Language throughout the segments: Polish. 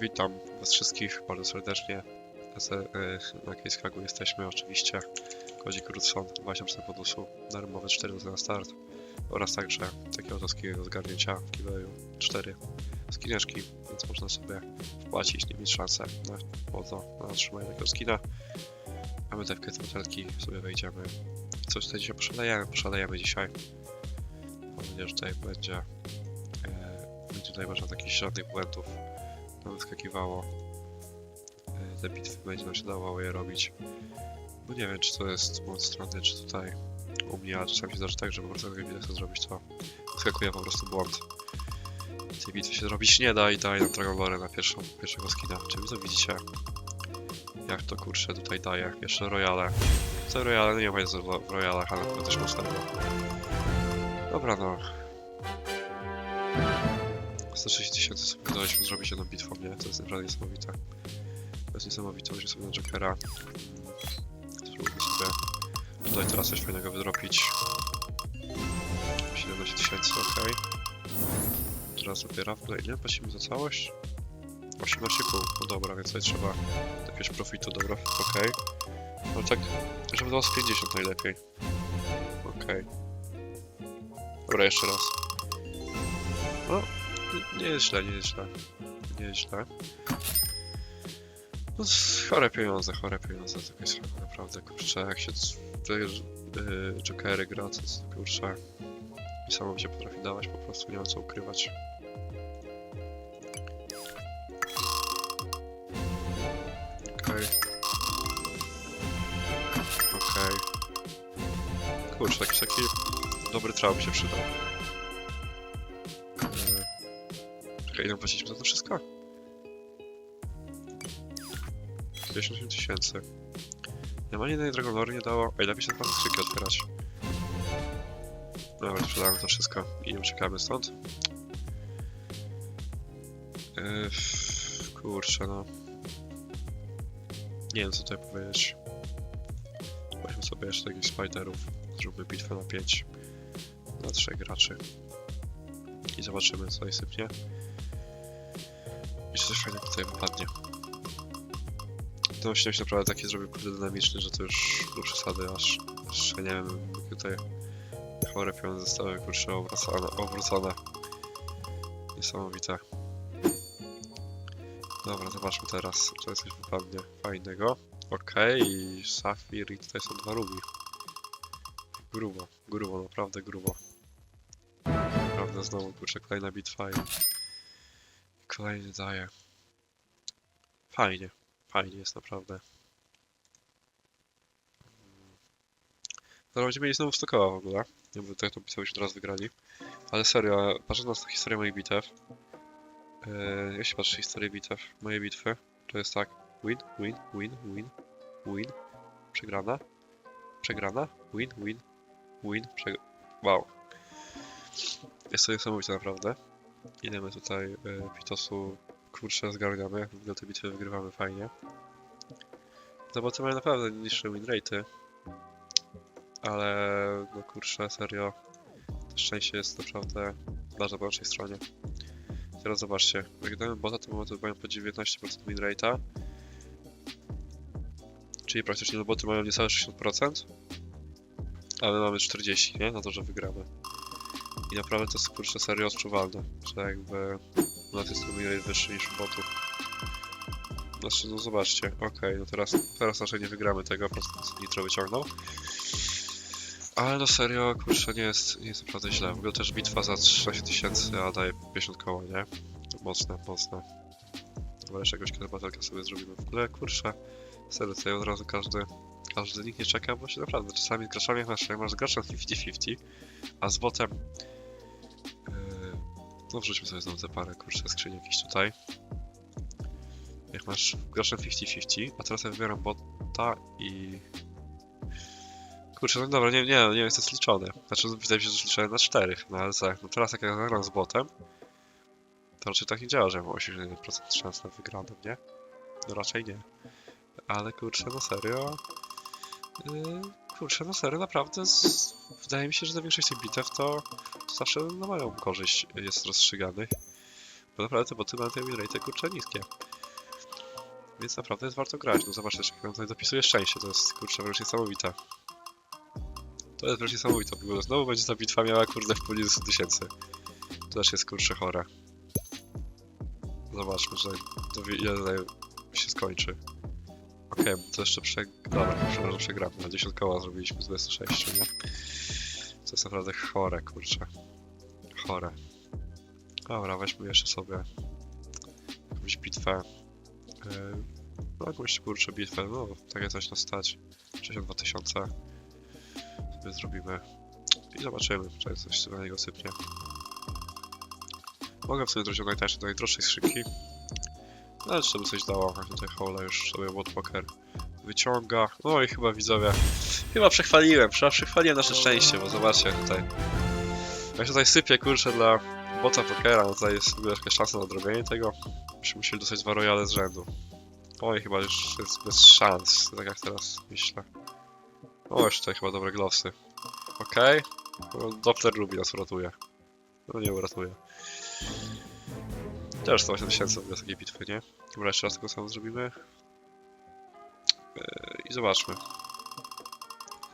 Witam was wszystkich bardzo serdecznie. Na Case Hagu jesteśmy oczywiście. Kozik Rudson, 20% bonusu, darmowe 4 na start oraz także takiego do zgarnięcia w giveawayu 4 skineczki, więc można sobie wpłacić, nie mieć szansę na na otrzymanie takiego skina. A my te w butelki sobie wejdziemy. Coś tutaj dzisiaj poszalejemy, poszalejemy dzisiaj. Mam nadzieję, że tutaj będzie e, będzie tutaj można takich żadnych błędów nam wyskakiwało. E, Te bitwy będzie nam się dawało je robić. Bo nie wiem, czy to jest mojej strony, czy tutaj u mnie, a czasami się zdarza tak, że po prostu jak nie chcę zrobić, to wyskakuje po prostu błąd. Tej bitwy się zrobić nie da i daje nam Dragon Lore na pierwszą, pierwszego skina. Czy wy to widzicie? Jak to kurczę tutaj daje? Jeszcze Royale. Co Royale? No nie wiem, w Royalach, ale to też mocnego. Dobra no, 106 tysięcy sobie udaliśmy zrobić jedną bitwą, nie? To jest naprawdę niesamowite. To jest niesamowite, że sobie na Jokera. Spróbujmy sobie tutaj teraz coś fajnego wydropić. 17 tysięcy, ok. Teraz zabiera w ile płacimy za całość? 18,5, no dobra, więc tutaj trzeba jakiegoś profitu, dobra, ok. No tak, żeby z 50 najlepiej. Okej. Dobra, jeszcze raz. No, nie, jest źle, nie jest źle. Nie jest źle. No, chore pieniądze, chore pieniądze, takie są naprawdę, kurczę, jak się te yy, jokery gra, to to, kurczę, niesamowicie potrafi dawać, po prostu nie ma co ukrywać. Okej. Okej. Kurczę, jakiś taki dobry trał mi się przydał. Ile płaciliśmy za to wszystko? 58 tysięcy. Normalnie jednej Dragonory nie dało... Ej, lepiej się naprawdę skrzynki otwierać. Dobra, sprzedamy to wszystko i uciekamy stąd. Yy, kurczę, no. Nie wiem, co tutaj powiedzieć. Weźmy sobie jeszcze takich spiderów. Zróbmy bitwę na 5. Na 3 graczy. I zobaczymy, co sypnie. I coś fajnego tutaj wypadnie. Ten odcinek się naprawdę taki zrobił kurde dynamiczny, że to już do przesady aż, ja nie wiem, tutaj chore pieniądze zostały kurczę obrócone, obrócone. Niesamowite. Dobra, zobaczmy teraz, czy coś wypadnie fajnego. Okej, Safir i tutaj są dwa rubi. Grubo, grubo, naprawdę grubo. Naprawdę znowu kurczę kolejna bitwa i kolejny daje. Fajnie, fajnie jest naprawdę. Zaraz będziemy mieli znowu stokoła w ogóle. Nie wiem, tak to bitwę już teraz wygrali. Ale serio, patrząc na historię moich bitew, yy, jak się patrzy historię bitew, moje bitwy, to jest tak win, win, win, win, win, przegrana, przegrana, win, win, win, przegrana. Wow. Jest to niesamowite naprawdę. Ile my tutaj y, Pitosu kurczę zgarniamy, w ogóle te bitwy wygrywamy fajnie. Zobaczymy mają naprawdę niższe win rate'y. Ale no kurczę, serio. Szczęście jest naprawdę bardzo po naszej stronie. Teraz zobaczcie, jak damy bota, to mamy mają po 19% win rate'a. Czyli praktycznie no boty mają niecałe 60%. A my mamy 40, nie? Na to, że wygramy. I naprawdę to jest kurczę serio odczuwalne, że jakby u nas jest to rate wyższy niż botów. Znaczy, no zobaczcie, okej, no teraz, teraz raczej nie wygramy tego, po prostu nitro wyciągnął. Ale no serio, kurczę, nie jest, nie jest naprawdę źle. W ogóle też bitwa za 16 tysięcy, a daje 50 koła, nie? Mocne, mocne. Dobra, jeszcze jakąś kilobatelkę sobie zrobimy. W ogóle, kurczę, serio, tutaj od razu każdy, każdy nikt nie czeka, bo się naprawdę, czasami z graczami masz, masz z graczem 50-50, a z botem... No wrzućmy sobie znowu te parę, kurczę, skrzyni jakiś tutaj. Jak masz graczem 50-50, a teraz ja wybieram bota i... Kurczę, no dobra, nie, nie, nie jest to zliczone. Znaczy, no, wydaje mi się, że zliczone na czterech, no ale co, no teraz jak ja zagram z botem, to raczej tak nie działa, że ja mam 81% szans na wygraną, nie? No raczej nie. Ale kurczę, no serio... Yy, kurczę, no serio, naprawdę z... wydaje mi się, że za większość tych bitew to zawsze na moją korzyść jest rozstrzyganych. Bo naprawdę te boty mają rate kurczę niskie. Więc naprawdę jest warto grać. No zobacz jak on tutaj zapisuje szczęście. To jest kurczę wręcz niesamowite. To jest wręcz niesamowite. w ogóle. Znowu będzie ta bitwa miała kurde w puli 100 tysięcy. To też jest kurczę chore. Zobaczmy, że to wie- ile tutaj się skończy. Okej, to jeszcze prze... Dobra, może przegramy. Na 10 koła zrobiliśmy z 26, nie? To jest naprawdę chore, kurczę. Chore. Dobra, weźmy jeszcze sobie jakąś bitwę. Yy, no jakąś kurczę bitwę, no takie coś nas stać. 62 tysiące. Sobie zrobimy. I zobaczymy, czy coś na niego sypnie. Mogę sobie zrobić do najdroższej skrzynki. No ale czy to by coś dało? Jak tutaj Hole już sobie World Poker wyciąga. No i chyba widzowie. Chyba przechwaliłem, chyba przechwaliłem nasze szczęście, bo zobaczcie tutaj. Jak tutaj sypie kurczę dla bota pokera, no tutaj jest w jakaś szansa na odrobienie tego. Byśmy musieli dostać dwa royale z rzędu. Oj, chyba już jest bez szans, tak jak teraz myślę. O, tutaj chyba dobre glowsy. Okej. No, Doppler lubi nas uratuje. No nie uratuje. Też 108 tysięcy bez takiej bitwy, nie? Dobra, jeszcze raz tego samo zrobimy. Yy, I zobaczmy.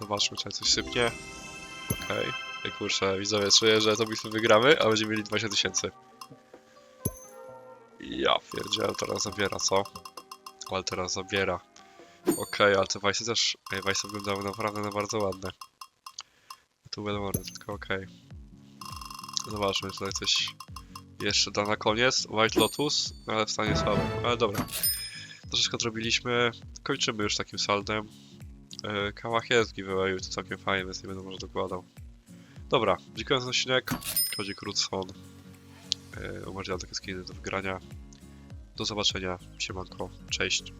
Zobaczmy, czy coś sypnie. Okej. Okay. kurczę, widzowie, czuję, że to bitwę wygramy, a będziemy mieli 20 tysięcy. Ja pierdzielę, teraz zabiera, co? Ale teraz zabiera. Okej, ale te wajsy też... Ej, wajsy wyglądały naprawdę na bardzo ładne. Tu będą tylko okej. Zobaczmy, czy tutaj coś jeszcze da na koniec. White Lotus, ale w stanie słabym. Ale dobra. Troszeczkę odrobiliśmy. Kończymy już takim saldem. Yy, Kałach jest giveawayu, to całkiem fajnie, więc nie będę może dokładał. Dobra, dziękuję za odcinek. Chodzi Krutzon. Yy, umożliwia takie skiny do wygrania. Do zobaczenia. Siemanko. Cześć.